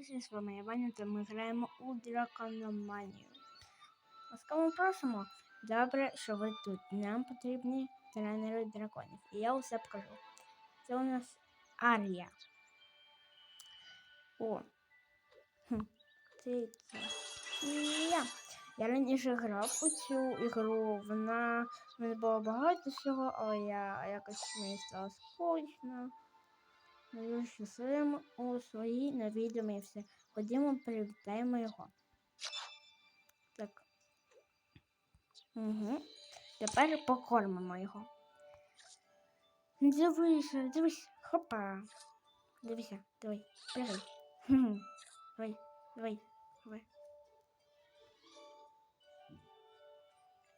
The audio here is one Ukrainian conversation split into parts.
Усі з вами Іваня, та ми граємо у дракономанію. Ласкаво просимо. Добре, що ви тут. Нам потрібні тренери драконів. І я усе покажу. Це у нас Арія. О. Хм. Це. Я. Я раніше грав у цю ігру. Вона в мене було багато всього, але я якось мені стало скучно. Ми у своїй невідомій все. Ходімо, привітаємо його. Так. Угу. Тепер покормимо його. Дивися, дивись, хопа. Дивися, давай. Хм. Давай, давай, давай.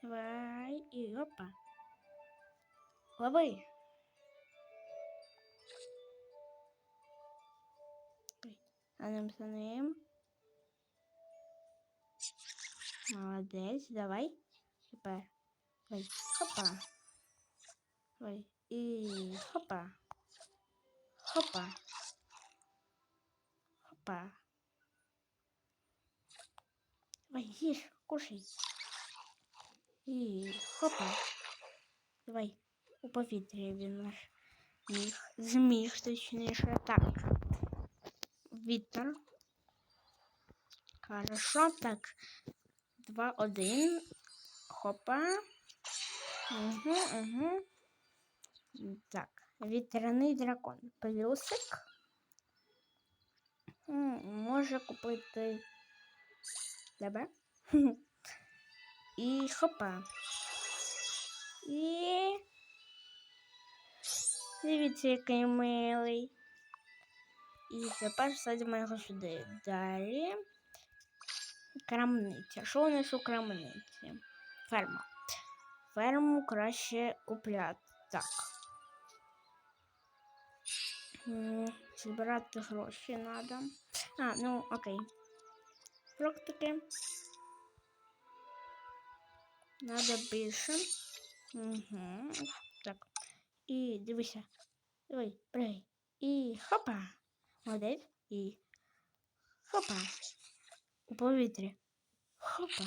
Давай і опа. Лови. А нам за ним. Молодець, давай. Тепер. Давай. Хопа. Давай. І хопа. Хопа. Хопа. Давай, їж, кушай. І хопа. Давай. У повітрі він наш міг. Зміг, точніше, так. Вітер. Хорошо, так. Два, один. Хопа. Угу, угу. Так. Вітряний дракон. Плюсик. Може купити тебе. І хопа. І. Дивіться, який милий. І тепер садимо його сюди. Далі. Крамниця. Що у нас у крамниці? Ферма. Ферму краще купляти. Так. Збирати гроші треба. А, ну окей. Фруктики. Надо більше. Угу. Так. І дивися. Давай, пригай. І хопа. Молодець. І хопа. У повітрі. Хопа.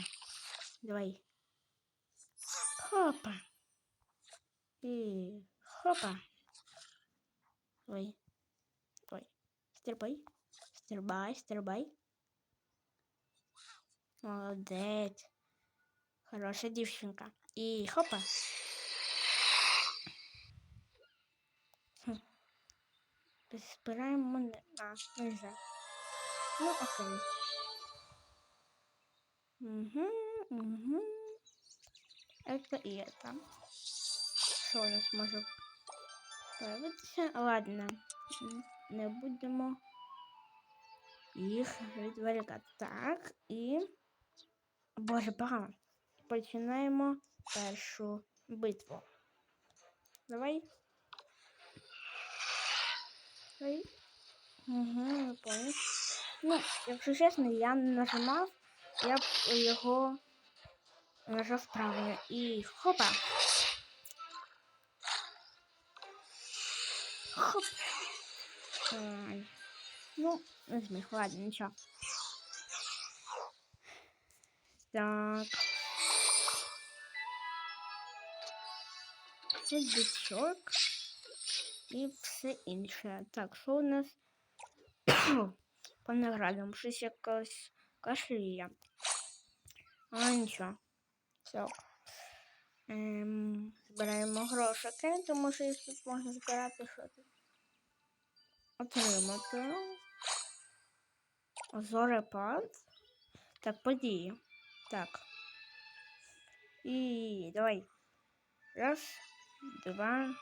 Давай. Хопа. І хопа. Ой. Ой. Стрибай. Стрибай, стрибай. Молодець. Хороша дівчинка. І хопа. Хм. Збираємо не вже. Ну, окей. Угу, угу. Это и это. Що у нас може появитися? Ладно. Не будемо їх відволікати. Так, і... Погано. Починаємо першу битву. Давай. Угу, не понял. Ну, якщо чесно, я не нажимав, я б його нажав правильно. І хопа. Хоп. Ай. Ну, не зміг, ладно, нічого. Так. Тут бичок і все інше. Так, що у нас по наградам? Щось якось кашлює. А нічого. Все. Ем, збираємо грошики, тому що їх тут можна збирати що тут. Отримати. Зорепад. Так, події. Так. І давай. Раз, два.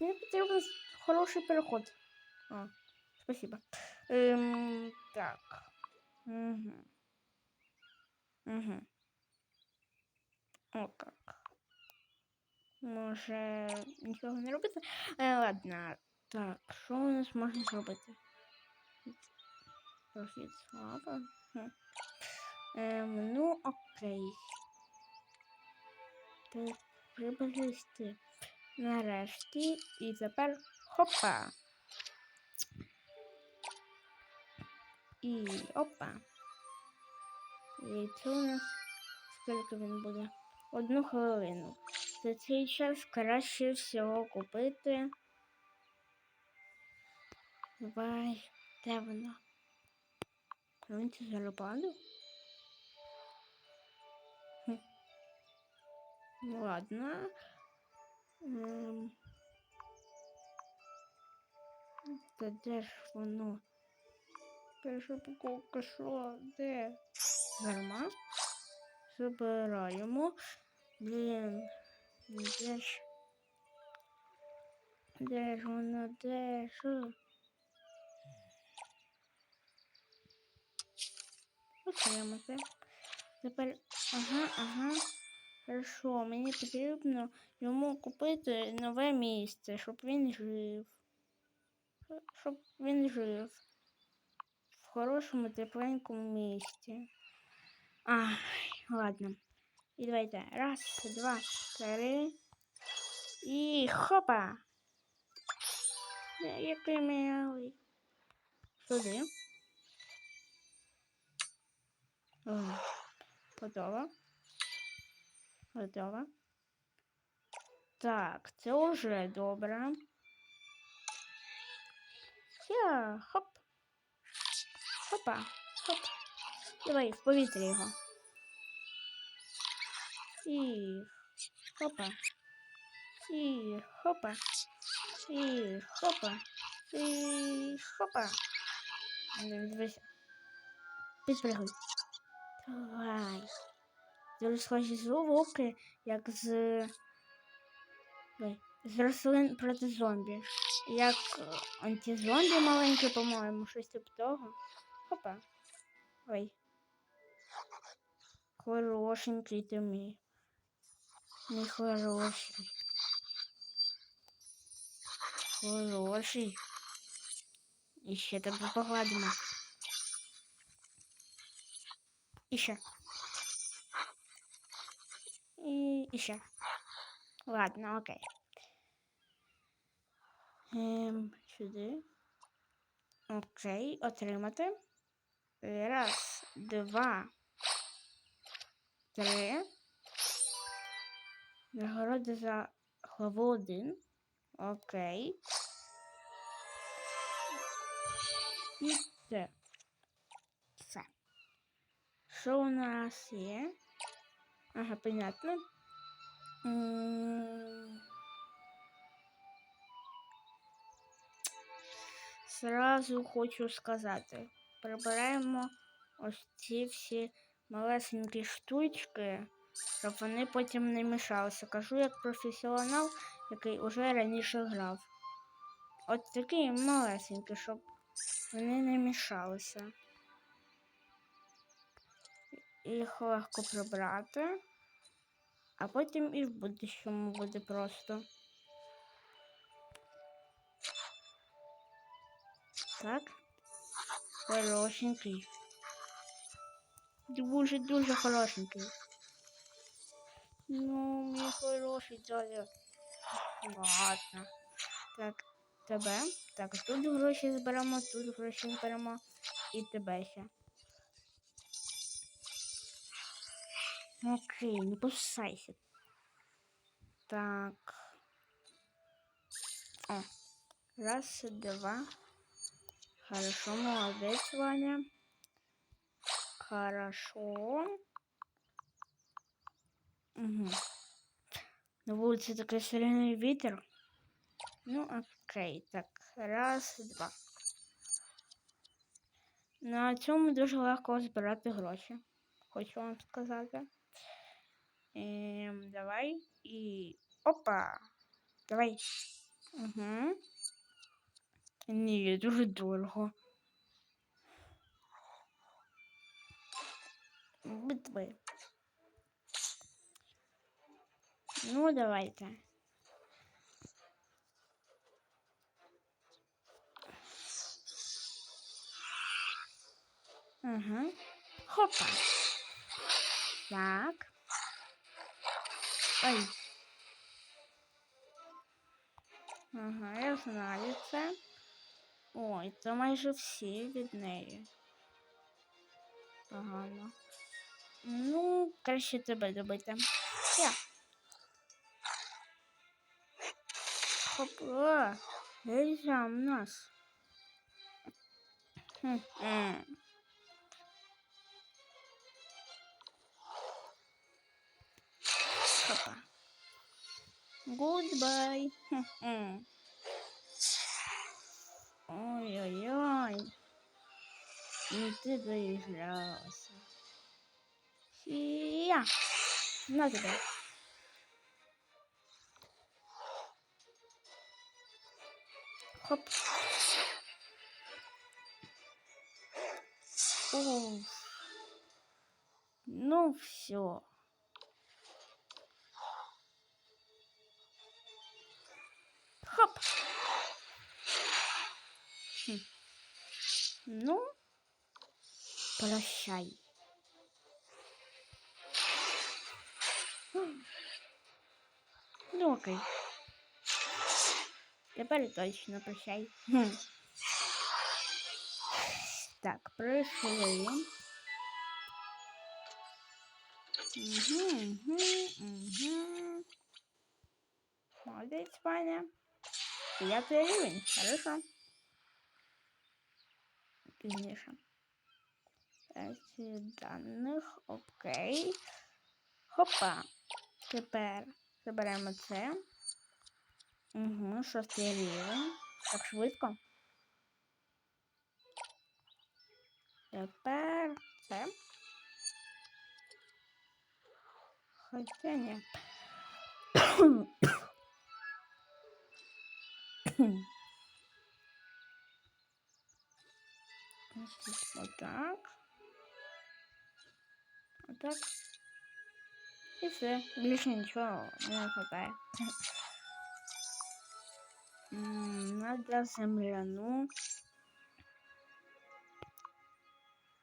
Мені потрібен хороший переход. А, спасибо. Ем, так. Угу. Угу. О, как. Може нічого не робити? Е, ладно. Так, що у нас можна зробити? Прохід слава. Ем, ну, окей. Так, приблизити. Нарешті. І тепер хопа. І опа. Яйцо у нас скільки він буде? Одну хвилину. За цей час краще всього купити. Давай, де вона? Він це зарубали? Ну ладно. Ем... Та де ж воно? Перша покупка, що? Де? Гарма. Забираємо. Блін. Де ж? Де ж воно? Де ж? Отримати. Тепер. Ага, ага. Хорошо, мені потрібно йому купити нове місце, щоб він жив. Щоб він жив. В хорошому тепленькому місці. Ай, ладно. І давайте. Раз, два, три. І хопа! Е, Який милий. Сюди. Готово. Готово. Так, це вже добре. Я, хоп. Хопа, хоп. Давай, в повітря його. І хопа. І хопа. І хопа. І хопа. Відбився. Підпригуй. Давай. Дуже схожі звуки, як з. З рослин проти зомбі. Як е, антизомбі маленький, по-моєму, щось типу того. Хопа. Ой. Хорошенький ти мій. Мій хороший. Хороший. І ще тебе погладимо. І ще. І, і ще. Ладно, окей. Ем, сюди. Окей, отримати. Раз, два, три. Нагорода за главу один. Окей. І це. Все. Що у нас є? Ага, понятно. Сразу хочу сказати. Прибираємо ось ці всі малесенькі штучки, щоб вони потім не мішалися. Кажу як професіонал, який уже раніше грав. От такі малесенькі, щоб вони не мішалися. Їх легко прибрати, а потім і в будущому буде просто. Так. Хорошенький. Дуже-дуже хорошенький. Ну, мій хороший дядя. Ладно. Так, тебе. Так, тут гроші зберемо, тут гроші зберемо. І тебе ще. Окей, не кусайся. Так. О. Раз, два. Хорошо, молодец, Ваня. Хорошо. Угу. На вулиці такий сильний вітер. Ну, окей, так. Раз, два. На цьому дуже легко збирати гроші. Хочу вам сказати. Ем, давай і. Опа! Давай. Угу. Ні, дуже дорого. Битви. Ну, давайте. Ага. Хопа. Так. Ой. Ага, я знаю це. Ой, це майже всі від неї. погано. Ну, краще тебе добити. Я. Хоп, о, Ельза у нас. Хм-хм. Goodbye. Ой-ой-ой. Ну ты доигрался. Я. На тебе. Хоп. Уф. Ну все. Хоп. Хм. Ну, прощай. Ну окей. Тепер точно прощай. Хм. Так, пройшли. Угу, угу, угу. Молодець, паня. Дев'ятий рівень. Хорошо. Пізніше. Даних. Окей. Хопа. Тепер заберемо це. Угу, шостий рівень. Так швидко. Тепер це. Хоча ні. Значить, Отак. Отак. І все. Більше нічого не хватає. Надо земляну.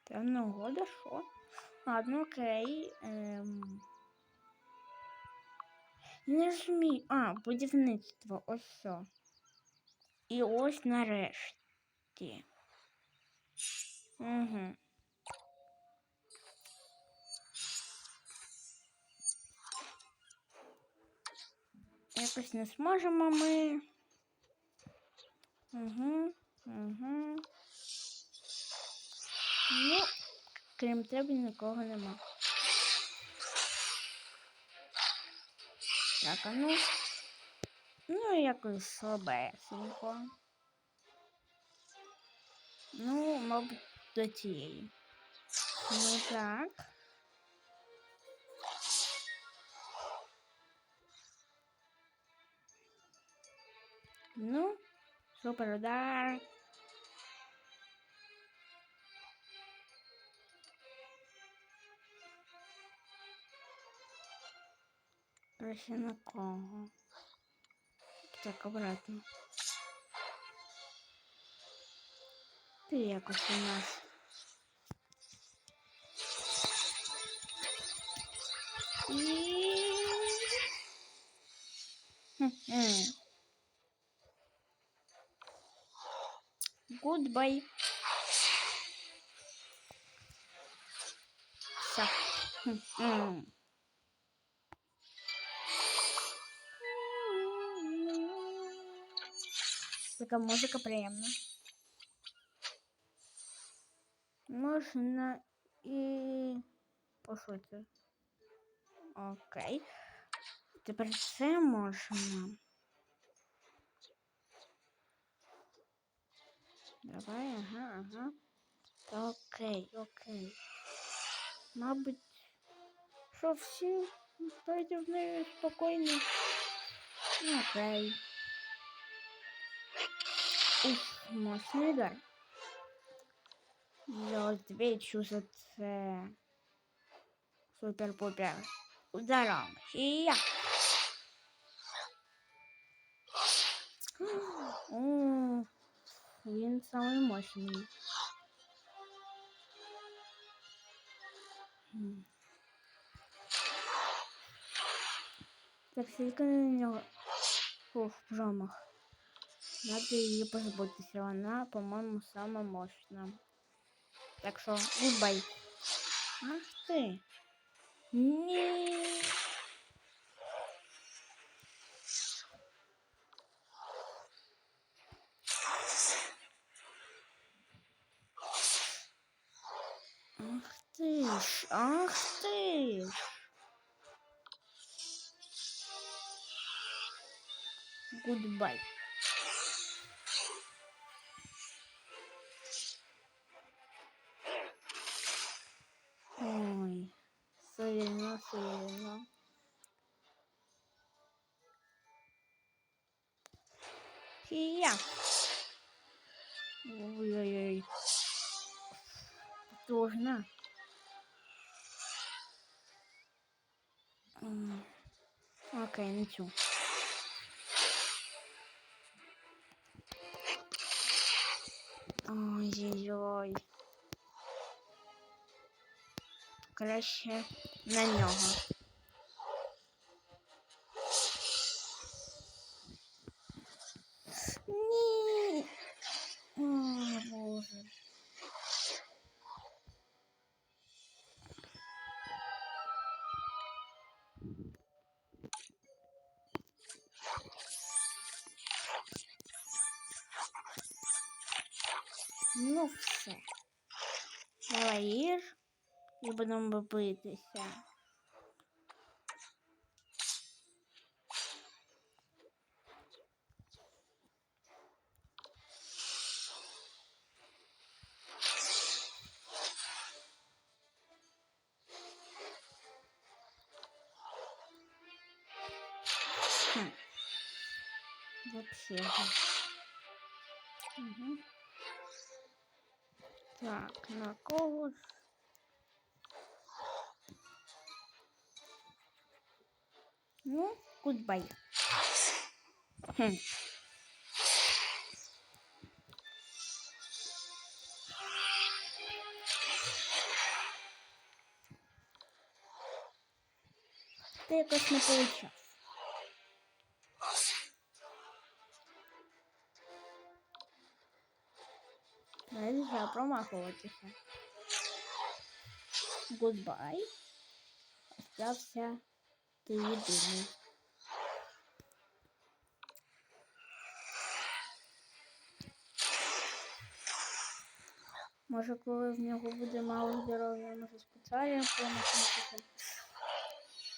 Темного года, що? Ладно, окей. Ем... Не жмі. А, будівництво, ось все. І ось нарешті. Угу. Якось не зможемо ми. Угу, угу. Ну, крім тебе нікого нема. Так, а ну. Ну, якось слабесенько. Ну, мабуть, до тієї. Ну так. Ну, супер удар. Проще на кого? Так, обратно. Ти якось у нас. І... Goodbye. Все. Хм-хм. Така музика приємна. Можна і пошути. Окей. Тепер це можна. Давай, ага, ага. Окей, окей. Мабуть, що всі проти неї спокійні. Ну, Окей. Ух, мощний удар. Я відвічу за це. Супер-пупер. Ударом. І я. О, він самий мощний. М. Так, скільки на нього. Ух, промах. Надо її позбутися. Вона, по-моєму, сама мощна. Так що, гудбай. Ах ти. Ні. Ах ти ж, ах ти ж. Гудбай. Сильно, сильно. Кия. Ой-ой-ой. Сложно. Окей, нічого. Ой-ой-ой. Краще на нього. Ні. О, Боже. Ну все. Давай їж і будемо битися. Вообще. Угу. Так, на кого? Ну, гудбай. Хм. Ти якось не получав. Нельзя промахуватися. Гудбай. Остався ти єдиний. Може, коли в нього буде мало здоров'я, може спеціально.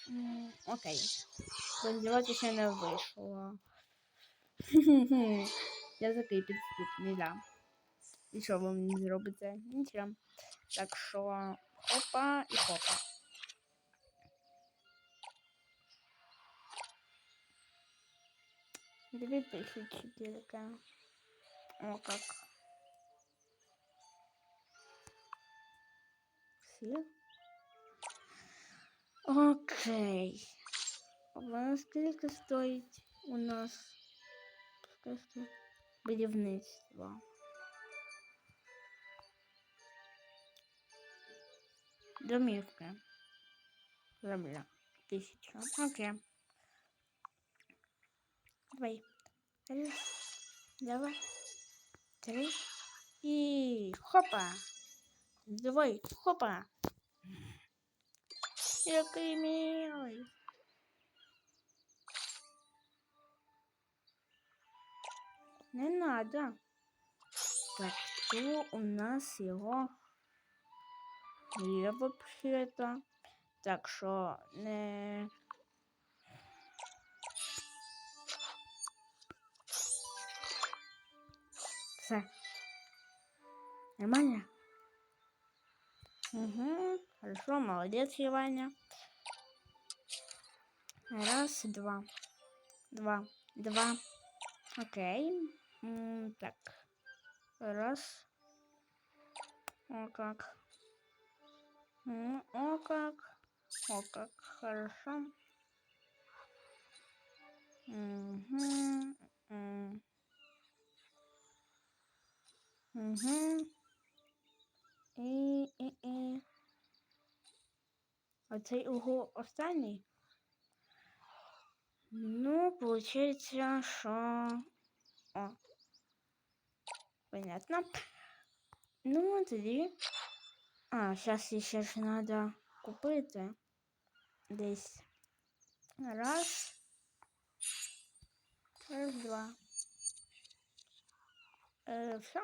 М, Окей. Сподіватися не вийшло. Я такий підступний, да. І що ви мені зробите? Нічого. Так що хопа і хопа. Две тысячи только. О, как. Все? Окей. А сколько стоит у нас Скільки стоїть будівництво? Домівки. Земля. Тисяча. Окей. Давай. Раз, два, три. И хопа. Давай, хопа. Який милий. Не надо. Так, что у нас его є вообще-то. Так що не. Нормально? Угу. Хорошо, молодец, Иваня. Раз, два. Два. Два. Окей. М, так. Раз. О, как. М, О, как. О, как. Хорошо. Угу. Угу. Оцей угол останній. Ну, получается, что... О. Понятно. Ну, тоді А, зараз ще ж треба купити. Десь. Раз. Раз, два. Е, все.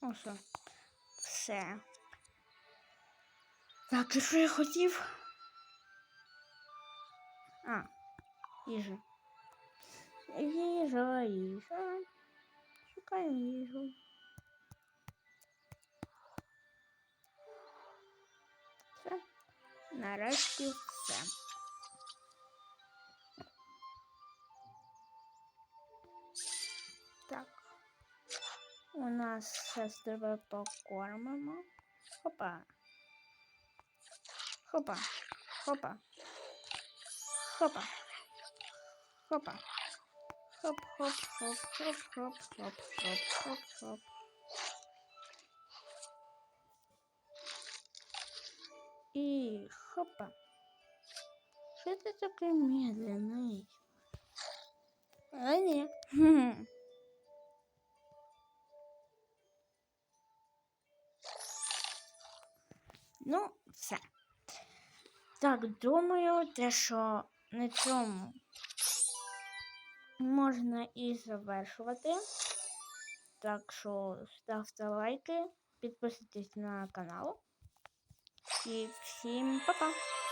О, все. Все. Так, і що я хотів? А, їжа. Їжа, їжа. Шукаємо їжу. Все. Нарешті все. У нас зараз тебе покормимо. Хопа. Хопа. Хопа. Хопа. Хопа. Хоп, хоп, хоп, хоп, хоп, хоп, хоп, хоп, хоп. И хопа. Что ты такой медленный? А не. Ну, все. Так, думаю, те, що на цьому можна і завершувати. Так що ставте лайки, підписуйтесь на канал. І всім па-па!